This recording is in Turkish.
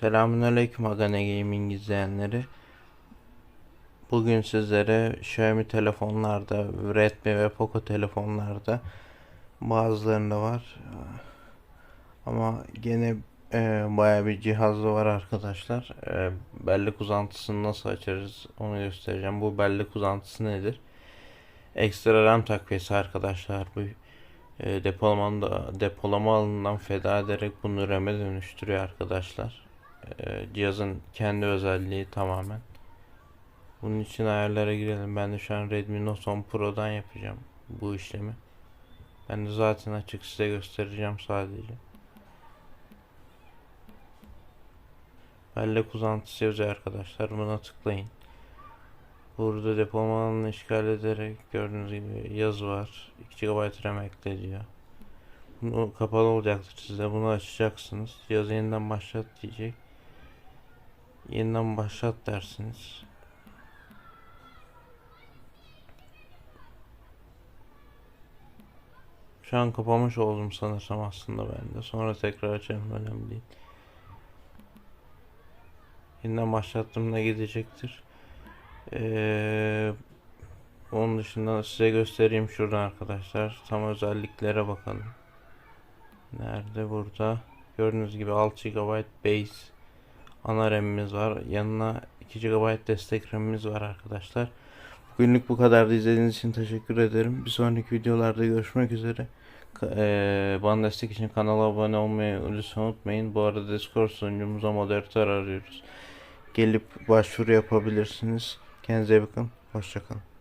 Selamünaleyküm Agane Gaming izleyenleri. Bugün sizlere Xiaomi telefonlarda, Redmi ve Poco telefonlarda bazılarında var. Ama gene e, baya bir cihazı var arkadaşlar. E, bellek uzantısını nasıl açarız onu göstereceğim. Bu bellek uzantısı nedir? Ekstra RAM takviyesi arkadaşlar. Bu e, depolama, alanından feda ederek bunu RAM'e dönüştürüyor arkadaşlar. E, cihazın kendi özelliği tamamen. Bunun için ayarlara girelim. Ben de şu an Redmi Note 10 Pro'dan yapacağım bu işlemi. Ben de zaten açık size göstereceğim sadece. Bellek uzantısı yazıyor arkadaşlar. Buna tıklayın. Burada depolama alanını işgal ederek gördüğünüz gibi yazı var. 2 GB RAM ekle diyor. Bunu kapalı olacaktır size. Bunu açacaksınız. Cihazı yeniden başlat diyecek. Yeniden başlat dersiniz. Şu an kapamış oldum sanırsam aslında ben de. Sonra tekrar açarım önemli değil. Yeniden başlattığımda gidecektir. Ee, onun dışında size göstereyim şuradan arkadaşlar. Tam özelliklere bakalım. Nerede burada? Gördüğünüz gibi 6 GB base ana RAM'imiz var. Yanına 2 GB destek RAM'imiz var arkadaşlar. Bugünlük bu kadar da izlediğiniz için teşekkür ederim. Bir sonraki videolarda görüşmek üzere. Eee, bana destek için kanala abone olmayı lütfen unutmayın. Bu arada Discord sunucumuza moderatör arıyoruz. Gelip başvuru yapabilirsiniz. Kendinize bakın. Hoşçakalın.